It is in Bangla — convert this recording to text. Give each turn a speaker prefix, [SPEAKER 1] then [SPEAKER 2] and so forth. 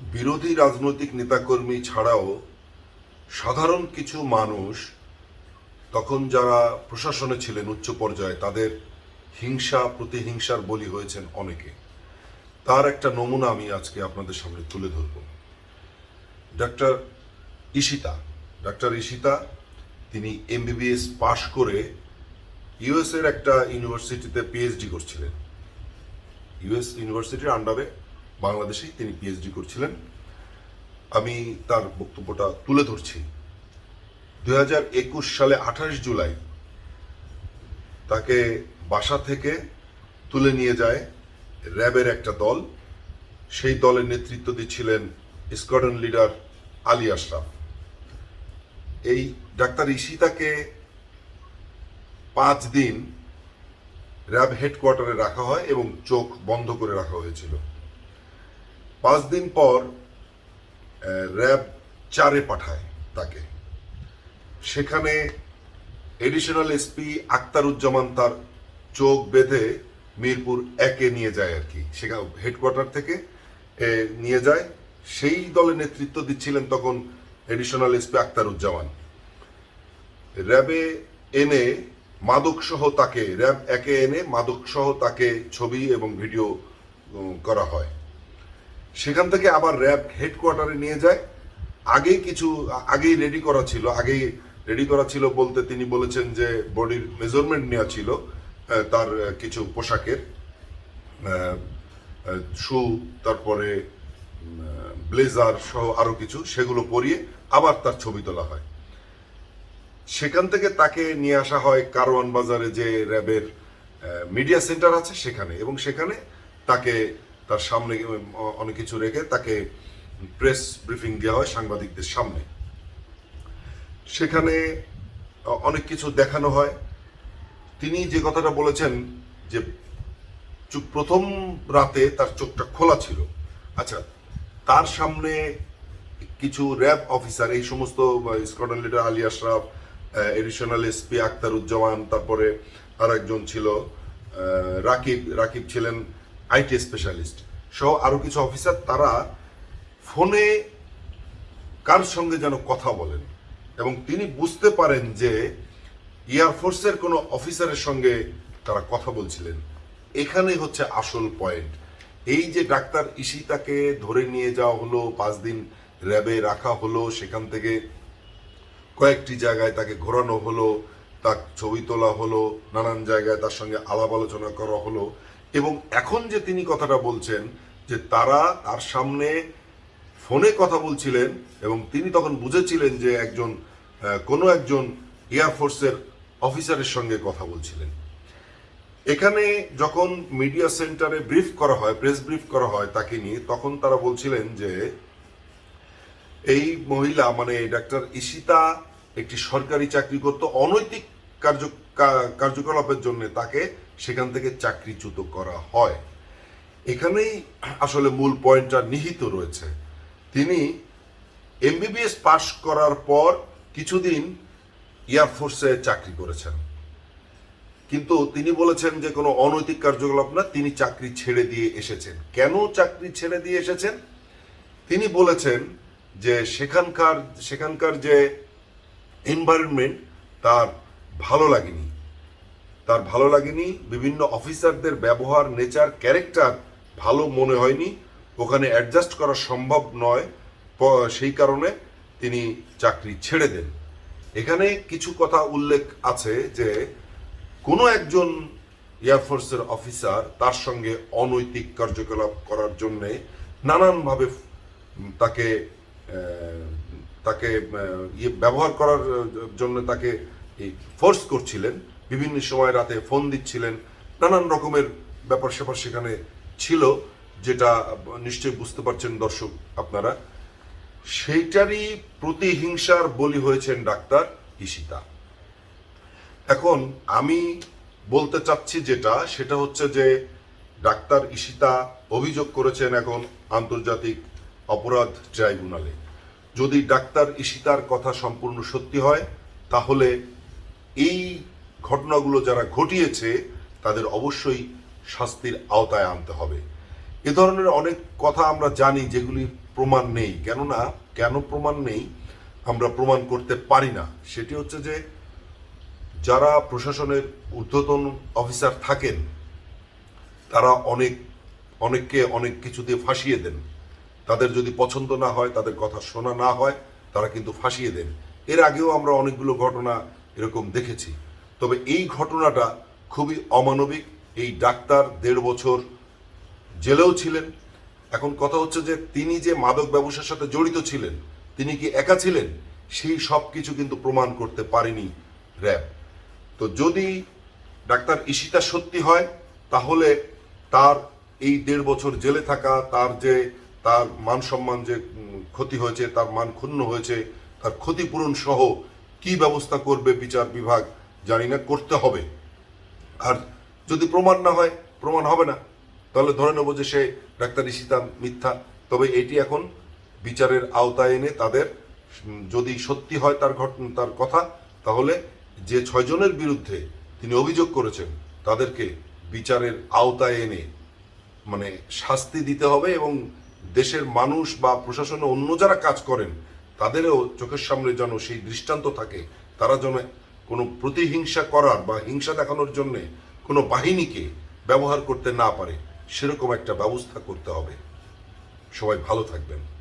[SPEAKER 1] বিরোধী রাজনৈতিক নেতাকর্মী ছাড়াও সাধারণ কিছু মানুষ, তখন যারা প্রশাসনে ছিলেন উচ্চ পর্যায়ে, তাদের হিংসা, প্রতিহিংসার বলি হয়েছেন অনেকে। তার একটা নমুনা আমি আজকে আপনাদের সামনে তুলে ধরব। ডাক্তার ইশিতা ডাক্তার ইশিতা তিনি এমবিবিএস পাশ করে ইউএস এর একটা ইউনিভার্সিটিতে পিএইচডি করছিলেন। ইউএস ইউনিভার্সিটির আন্ডারে বাংলাদেশেই তিনি পিএইচডি করছিলেন। আমি তার বক্তব্যটা তুলে ধরছি। দু হাজার একুশ সালে আঠাশ জুলাই তাকে বাসা থেকে তুলে নিয়ে যায় র্যাবের একটা দল। সেই দলের নেতৃত্ব দিচ্ছিলেন স্কোয়াডন লিডার আলী আশরাফ। এই ডাক্তার ইশিতাকে পাঁচ দিন র্যাব হেডকোয়ার্টারে রাখা হয় এবং চোখ বন্ধ করে রাখা হয়েছিল। পাঁচ দিন পর র্যাব চারে পাঠায় তাকে। সেখানে এডিশনাল এসপি আক্তারুজ্জামান তার চোখ বেঁধে মিরপুর একে নিয়ে যায় আর কি। সেখানে হেডকোয়ার্টার থেকে নিয়ে যায়। সেই দলে নেতৃত্ব দিচ্ছিলেন তখন এডিশনাল এসপি আক্তারুজ্জামান। র্যাবে এনে মাদক সহ তাকে, র্যাব একে এনে মাদক সহ তাকে ছবি এবং ভিডিও করা হয়। সেখান থেকে আবার র্যাব হেডকোয়ার্টারে নিয়ে যায়। আগেই কিছু, আগেই রেডি করা ছিল, আগেই রেডি করা ছিল বলতে তিনি বলেছেন যে বডির মেজারমেন্ট নেওয়া ছিল তার কিছু পোশাকের শু তারপরে ব্লেজার সহ আরও কিছু, সেগুলো পরিয়ে আবার তার ছবি তোলা হয়। সেখান থেকে তাকে নিয়ে আসা হয় কারওয়ান বাজারে যে র্যাবের মিডিয়া সেন্টার আছে সেখানে এবং সেখানে তাকে তার সামনে অনেক কিছু রেখে তাকে প্রেস ব্রিফিং দেওয়া হয় সাংবাদিকদের সামনে। সেখানে অনেক কিছু দেখানো হয়। তিনি যে কথাটা বলেছেন যে প্রথম রাতে তার চোখটা খোলা ছিল। আচ্ছা তার সামনে কিছু র্যাব অফিসার এই সমস্ত squadron leader Ali Ashraf additional SP Aktaruzzaman তারপরে আর একজন ছিল রাকিব রাকিব ছিলেন আইটি স্পেশালিস্ট। সহ আরও কিছু অফিসার, তারা ফোনে কার সঙ্গে যেন কথা বলেন এবং তিনি বুঝতে পারেন যে এয়ারফোর্সের কোনো অফিসারের সঙ্গে তারা কথা বলছিলেন। এখানেই হচ্ছে আসল পয়েন্ট এই যে ডাক্তার ইশিতাকে ধরে নিয়ে যাওয়া হলো, পাঁচ দিন র্যাবে রাখা হলো, সেখান থেকে কয়েকটি জায়গায় তাকে ঘোরানো হলো, তার ছবি তোলা হলো, নানান জায়গায় তার সঙ্গে আলাপ আলোচনা করা হলো। এবং এখন যে তিনি কথাটা বলছেন, যে তারা তার সামনে ফোনে কথা বলছিলেন এবং তিনি তখন বুঝেছিলেন যে একজন কোনো একজন এয়ারফোর্সের অফিসারের সঙ্গে কথা বলছিলেন। এখানে যখন মিডিয়া সেন্টারে ব্রিফ করা হয়, প্রেস ব্রিফ করা হয় তাকে নিয়ে, তখন তারা বলছিলেন যে এই মহিলা মানে ডাক্তার ইশিতা একটি সরকারি চাকরি করত, অনৈতিক কার্য কার্যকলাপের জন্য তাকে সেখান থেকে চাকরিচ্যুত করা হয়। এখানেই আসলে মূল পয়েন্টটা নিহিত রয়েছে। তিনি এমবিবিএস পাশ করার পর কিছুদিন এয়ারফোর্সে চাকরি করেছেন। কিন্তু তিনি বলেছেন যে, কোনো অনৈতিক কার্যকলাপ না, তিনি চাকরি ছেড়ে দিয়ে এসেছেন। কেন চাকরি ছেড়ে দিয়ে এসেছেন? তিনি বলেছেন যে, সেখানকার সেখানকার যে এনভায়রনমেন্ট তার ভালো লাগেনি। তার ভালো লাগেনি, বিভিন্ন অফিসারদের ব্যবহার, নেচার, ক্যারেক্টার ভালো মনে হয়নি, ওখানে অ্যাডজাস্ট করা সম্ভব নয় সেই কারণে তিনি চাকরি ছেড়ে দেন। এখানে কিছু কথা উল্লেখ আছে যে, কোনো একজন এয়ারফোর্সের অফিসার তার সঙ্গে অনৈতিক কার্যকলাপ করার জন্যে নানানভাবে তাকে তাকে ইয়ে ব্যবহার করার জন্য তাকে ফোর্স করছিলেন। বিভিন্ন সময় রাতে ফোন দিচ্ছিলেন, নানান রকমের ব্যাপার স্যাপার সেখানে ছিল, যেটা নিশ্চয়ই বুঝতে পারছেন দর্শক আপনারা। সেইটারই প্রতিহিংসার বলি হয়েছেন ডাক্তার ইশিতা এখন আমি বলতে চাচ্ছি যেটা, সেটা হচ্ছে যে ডাক্তার ইশিতা অভিযোগ করেছেন এখন আন্তর্জাতিক অপরাধ ট্রাইব্যুনালে। যদি ডাক্তার ইশিতার কথা সম্পূর্ণ সত্যি হয়, তাহলে এই ঘটনাগুলো যারা ঘটিয়েছে, তাদের অবশ্যই শাস্তির আওতায় আনতে হবে। এ ধরনের অনেক কথা আমরা জানি যেগুলি প্রমাণ নেই। কেননা, কেন প্রমাণ নেই, আমরা প্রমাণ করতে পারি না। সেটি হচ্ছে যে, যারা প্রশাসনের ঊর্ধ্বতন অফিসার থাকেন, তারা অনেক, অনেককে অনেক কিছু দিয়ে ফাঁসিয়ে দেন। তাদের যদি পছন্দ না হয়, তাদের কথা শোনা না হয়, তারা কিন্তু ফাঁসিয়ে দেন। এর আগেও আমরা অনেকগুলো ঘটনা এরকম দেখেছি। তবে এই ঘটনাটা খুবই অমানবিক। এই ডাক্তার দেড় বছর জেলেও ছিলেন। এখন কথা হচ্ছে যে তিনি যে মাদক ব্যবসার সাথে জড়িত ছিলেন, তিনি কি একা ছিলেন? সেই সব কিছু কিন্তু প্রমাণ করতে পারেনি র্যাব। তো যদি ডাক্তার ঈশিতা সত্যি হয়, তাহলে তার এই দেড় বছর জেলে থাকা, তার যে, তার মান সম্মান যে ক্ষতি হয়েছে, তার মান ক্ষুণ্ণ হয়েছে, তার ক্ষতিপূরণ সহ কি ব্যবস্থা করবে বিচার বিভাগ জানি না, করতে হবে। আর যদি প্রমাণ না হয়, প্রমাণ হবে না। তাহলে ধরে নেব যে সে ডাক্তার ঈশিতা মিথ্যা। তবে এটি এখন বিচারের আওতায় এনে তাদের যদি সত্যি হয় তার ঘটনা তার কথা, তাহলে যে ছয়জনের বিরুদ্ধে তিনি অভিযোগ করেছেন, তাদেরকে বিচারের আওতায় এনে মানে শাস্তি দিতে হবে এবং দেশের মানুষ বা প্রশাসনে অন্য যারা কাজ করেন, তাদেরও চোখের সামনে যেন সেই দৃষ্টান্ত থাকে, তারা যেন কোনো প্রতিহিংসা করার বা হিংসা দেখানোর জন্যে কোনো বাহিনীকে ব্যবহার করতে না পারে, সেরকম একটা ব্যবস্থা করতে হবে। সবাই ভালো থাকবেন।